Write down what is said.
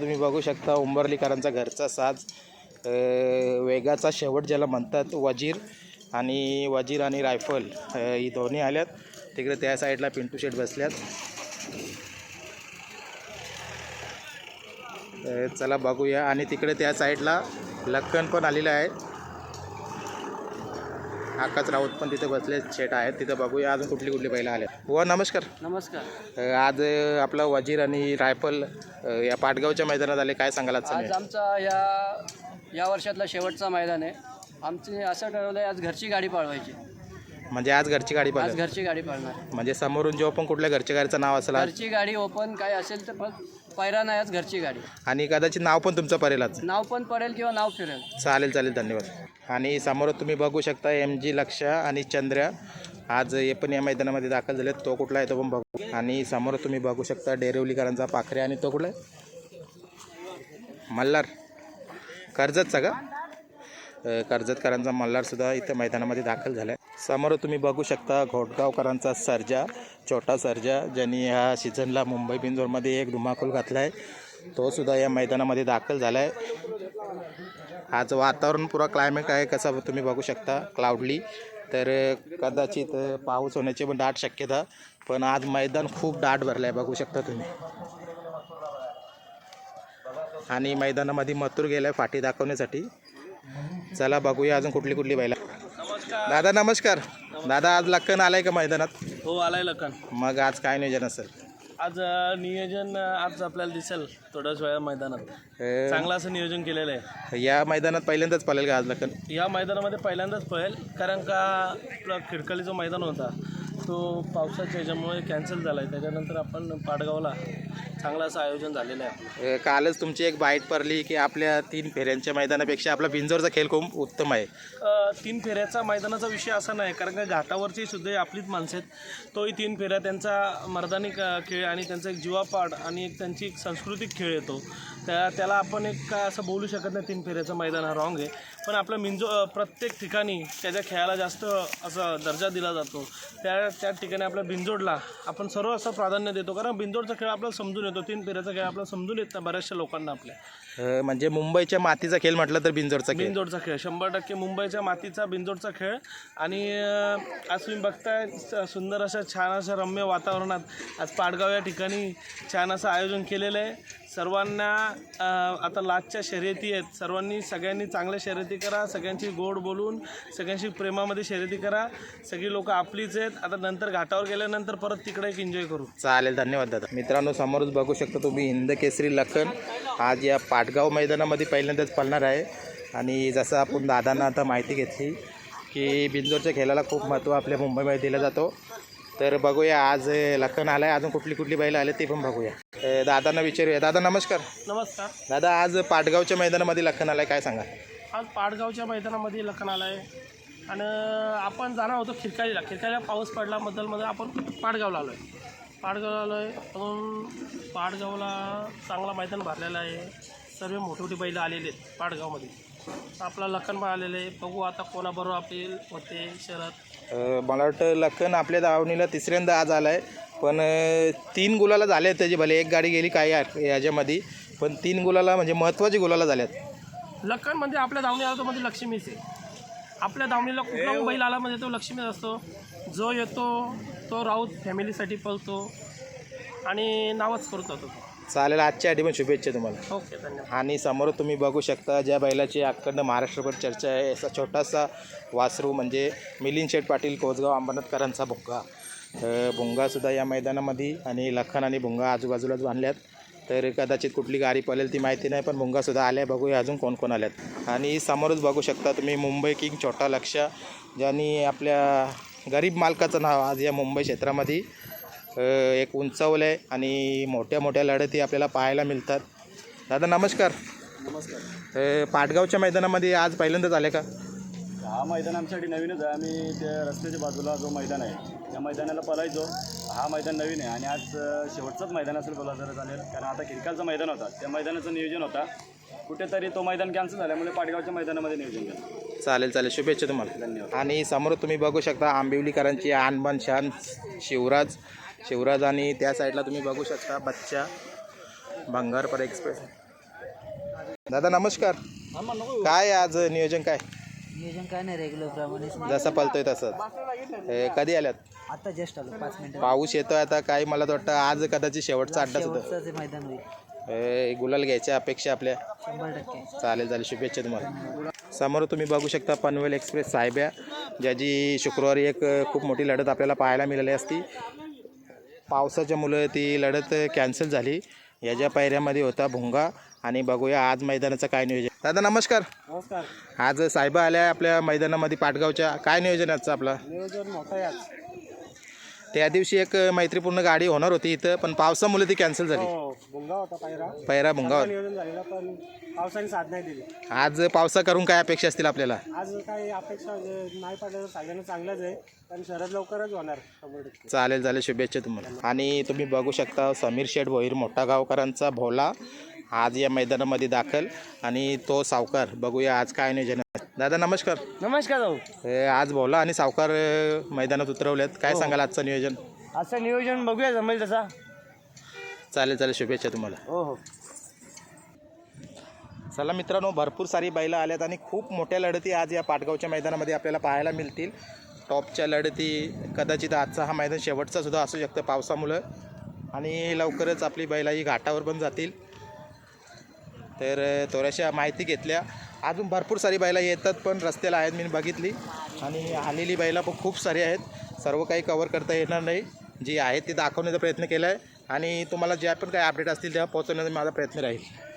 तुम्ही बघू शकता उंबरलीकरांचा घरचा साज वेगाचा शेवट ज्याला म्हणतात वजीर आणि वजीर आणि रायफल ही दोन्ही आल्यात. तिकडे त्या साईडला पिंटू शेट बसल्यात. चला बघूया. आणि तिकडे त्या साईडला लक्कन पण आलेलं आहे. आकाश राऊत पण तिथे बसले शेट आहेत. तिथं बघूया अजून कुठली कुठली बैलं आले व नमस्कार. नमस्कार. आज आपला वजीर आणि रायफल या पाटगावच्या मैदानात आले. काय सांगाल आज? आमचा या या वर्षातला शेवटचा मैदान आहे. आमचे असं ठरवलं आहे आज घरची गाडी पाळवायची. म्हणजे आज घरची गाडी आज पाहिजे घरची गाडी पाळणार. म्हणजे समोरून जेव्हा पण कुठल्या घरच्या गाडीचं नाव असेल आज. घरची गाडी ओपन काय असेल तर फक्त पैरा नाही आज घरची गाडी. आणि कदाचित नाव पण तुमचं पडेल आज. नाव पण पडेल किंवा नाव फिरेल. चालेल चालेल. धन्यवाद. आणि समोर तुम्ही बघू शकता एम जी लक्षा आणि चंद्र्या आज हे पण या मैदानामध्ये दाखल झाले तो कुठला आहे तो पण बघू. आणि समोर तुम्ही बघू शकता डेरिवलीकरांचा पाखरे आणि तो कुठला आहे? मल्हार. कर्जतचा का? कर्जतकरांचा मल्हारसुद्धा इथं मैदानामध्ये दाखल झाला आहे समोर तुम्ही बघू शकता घोटगावकरांचा सर्जा छोटा सर्जा ज्यांनी ह्या सीझनला मुंबई बिंजोरमध्ये एक धुमाकूल घातला आहे तोसुद्धा या मैदानामध्ये दाखल झाला आहे आज वातावरण पुरा क्लायमेट आहे कसं तुम्ही बघू शकता क्लाउडली तर कदाचित पाऊस होण्याची पण दाट शक्यता पण आज मैदान खूप दाट भरलं आहे बघू शकता तुम्ही. आणि मैदानामध्ये मथुर गेलाय फाटी दाखवण्यासाठी. चला बघूया अजून कुठली कुठली बैला. दादा नमस्कार. दादा आज लक्कन आलाय का मैदानात? हो आलाय लखन. मग आज काय नियोजन असेल? आज अ, नियोजन अ, आज आपल्याला दिसेल थोड्याच वेळा मैदानात. अ, चांगलं असं नियोजन केलेलं आहे. या मैदानात पहिल्यांदाच पालेल का आज लक्कन या मैदानामध्ये पहिल्यांदाच पळेल कारण का आपला खिडकाली जो मैदान होता तो पावसाच्या ह्याच्यामुळे कॅन्सल झाला आहे त्याच्यानंतर आपण पाडगावला चांगलं असं आयोजन झालेलं आहे. आपलं अ, कालच तुमची एक बाईट पडली की आपल्या तीन फेऱ्यांच्या मैदानापेक्षा आपला बिंजोरचा खेळ खूप उत्तम आहे. अ, तीन फेऱ्याचा मैदानाचा विषय असा नाही कारण का घाटावरची सुद्धा आपलीच माणसं आहेत. तोही तीन फेऱ्या त्यांचा मर्दानी क- खेळ आणि त्यांचा एक जीवापाड आणि एक त्यांची एक सांस्कृतिक खेळ येतो. त्या त्याला आपण एक काय असं बोलू शकत नाही तीन फेऱ्याचं मैदान हा रॉंग आहे. पण आपलं मिंजो अ, प्रत्येक ठिकाणी त्याच्या खेळाला जास्त असा दर्जा दिला जातो. त्या त्या ठिकाणी आपल्या बिंजोडला आपण सर्व असं प्राधान्य देतो. कारण बिंजोडचा खेळ आपल्याला समजून येतो. तीन फेऱ्याचा खेळ आपल्याला समजून येत नाही बऱ्याचशा लोकांना आपल्या. अ, म्हणजे मुंबईच्या मातीचा खेळ म्हटलं तर बिंजोरचा खेळ. खेळ. शंभर टक्के मुंबईच्या मातीचा बिंदोडचा खेळ. आणि अं, आज तुम्ही बघताय स- सुंदर अशा छान अशा रम्य वातावरणात आज पाडगाव या ठिकाणी छान असं आयोजन केलेलं आहे. सर्वांना अं, आता लाचच्या शर्यती आहेत. सर्वांनी सगळ्यांनी चांगल्या शर्यती करा. सगळ्यांची गोड बोलून सगळ्यांशी प्रेमामध्ये शर्यती करा. सगळी लोक आपलीच आहेत. आता नंतर घाटावर गेल्यानंतर परत तिकडे एक एन्जॉय करू. चालेल धन्यवाद दादा. मित्रांनो समोरच बघू शकता तुम्ही हिंद केसरी लखन. आज या पाटगाव मैदानामध्ये पहिल्यांदाच पळणार आहे. आणि जसं आपण दादांना आता माहिती घेतली की बिंजोरच्या खेळाला खूप महत्त्व आपल्या मुंबईमध्ये दिलं जातो. तर बघूया आज लखन आलाय. अजून कुठली कुठली बैलं आले ते पण बघूया. दादांना विचारूया. दादा नमस्कार. नमस्कार. दादा आज पाटगावच्या मैदानामध्ये लखन आलाय. काय सांगा आज पाडगावच्या मैदानामध्ये लखन आला आहे आणि आपण जाणार होतो खिरकालीला खिरकालीला पाऊस पडल्याबद्दलमध्ये आपण पाडगावला आलो आहे पाडगावला आलो आहे अजून पाडगावला चांगला मैदान भरलेला आहे. सर्व मोठी मोठी बैलं आलेली आहेत पाडगावमध्ये. आपला लखन पण आलेलं आहे. बघू आता कोणाबरोबर आपली होते शरद. अ, मला वाटतं लखन आपल्या दावणीला तिसऱ्यांदा आज आलाय. पण अ, तीन गुलाला झाले आहेत त्याची भले. एक गाडी गेली काय या- याच्यामध्ये. पण तीन गुलाला म्हणजे महत्त्वाची गुलाला झाल्यात लखन म्हणजे आपल्या दावणी आला तो म्हणजे लक्ष्मीच आहे. आपल्या दावणीला कुठला पण बैल आला म्हणजे तो लक्ष्मीच असतो. जो येतो तो राऊत फॅमिलीसाठी पळतो. आणि नावच करतो तो. चालेल आजच्या आधी पण शुभेच्छा तुम्हाला. ओके धन्यवाद. आणि समोर तुम्ही बघू शकता ज्या बैलाची अखंड महाराष्ट्रभर चर्चा आहे असा छोटासा वासरू म्हणजे मिलिंद शेठ पाटील कोसगाव अंबरनाथकरांचा भुंगा अ, भुंगासुद्धा या मैदानामध्ये आणि लखन आणि भुंगा आजूबाजूलाच बांधल्यात. तर कदाचित कुठली गाडी पळेल ती माहिती नाही पण भुंगासुद्धा आल्या बघूया अजून कोण कोण आल्यात. आणि समोरच बघू शकता तुम्ही मुंबई किंग छोटा लक्ष ज्यांनी आपल्या गरीब मालकाचं नाव आज या मुंबई क्षेत्रामध्ये एक उंचावलं आहे आणि मोठ्या मोठ्या लढती आपल्याला पाहायला मिळतात. दादा नमस्कार. नमस्कार. पाटगावच्या मैदानामध्ये आज पहिल्यांदाच आले का? हा मैदान आमच्यासाठी नवीनच आहे. आम्ही त्या रस्त्याच्या बाजूला जो मैदान आहे त्या मैदानाला पळायचो. हा मैदान नवीन आहे आणि आज शेवटचंच मैदान असेल बोला जरा चालेल कारण आता खिरकालचं मैदान होता. त्या मैदानाचं नियोजन होता. कुठेतरी तो मैदान कॅन्सल झाल्यामुळे पाटगावच्या मैदानामध्ये नियोजन केलं चालेल चालेल. शुभेच्छा तुम्हाला. धन्यवाद. आणि समोर तुम्ही बघू शकता आंबिवलीकरांची आणबान शान शिवराज. शिवराज आणि त्या साईडला तुम्ही बघू शकता बच्चा भंगारपर एक्सप्रेस. दादा नमस्कार. काय आज नियोजन काय? नियोजन काय नाही रेग्युलर प्रमाणे. जसं पलतोय तसंच. ए, कधी आल्यात? आता जस्ट आलो पाच मिनिटं पाऊस येतोय आता काय मला तर वाटतं आज कदाचित शेवटचा अड्डा सुद्धा. मैदान होईल गुलाल घ्यायच्या अपेक्षा आपल्या. शंभर टक्के. चालेल चालेल. शुभेच्छा तुम्हाला. समोर तुम्ही बघू शकता पनवेल एक्सप्रेस साहेब्या ज्याची शुक्रवारी एक खूप मोठी लढत आपल्याला पाहायला मिळाली असती. पावसाच्या मुलं ती लढत कॅन्सल झाली. याच्या पायऱ्यामध्ये होता भुंगा आणि बघूया आज मैदानाचं काय नियोजन. दादा नमस्कार. नमस्कार. आज साहेबा आल्या आपल्या मैदानामध्ये पाटगावच्या. काय नियोजन आजचं आपलं? नियोजन मोठं आहे आज. त्या दिवशी एक मैत्रीपूर्ण गाडी होणार होती इथं पण पावसामुळे ती कॅन्सल झाली. हो. भुंगा होता पायरा. पैरा भुंगा. होता. नियोजन झालेला पण पावसाने साथ नाही दिली. आज पावसा करून काय अपेक्षा असतील आपल्याला? आज काही अपेक्षा नाही पडल्या तर सगळ्यांना चांगलंच आहे. पण शरद लवकरच होणार शंभर टक्के. चालेल चालेल. शुभेच्छा तुम्हाला. आणि तुम्ही बघू शकता समीर शेठ भोईर मोठा गावकरांचा भोला आज या मैदानामध्ये दाखल. आणि तो सावकार बघूया आज काय नियोजन आहे. दादा नमस्कार. नमस्कार भाऊ. हे आज भोला आणि सावकार अ, मैदानात उतरवलेत. काय सांगाल आजचं नियोजन? असं नियोजन बघूया जमेल तसा. चालेल चालेल. शुभेच्छा तुम्हाला. हो हो. चला मित्रांनो भरपूर सारी बैलं आल्यात आणि खूप मोठ्या लढती आज या पाटगावच्या मैदानामध्ये आपल्याला पाहायला मिळतील. टॉपच्या लढती कदाचित आजचा हा मैदान शेवटचा सुद्धा असू शकतं पावसामुळं. आणि लवकरच आपली बैला ही घाटावर पण जातील. तर थोड्याशा माहिती घेतल्या. अजून भरपूर सारी बैला येतात पण रस्त्याला आहेत मी बघितली. आणि आलेली बैला पण खूप सारी आहेत. सर्व काही कवर करता येणार नाही. जी आहेत ती दाखवण्याचा प्रयत्न केला आहे आणि तुम्हाला ज्या पण काही अपडेट असतील त्या पोहोचवण्याचा माझा प्रयत्न राहील.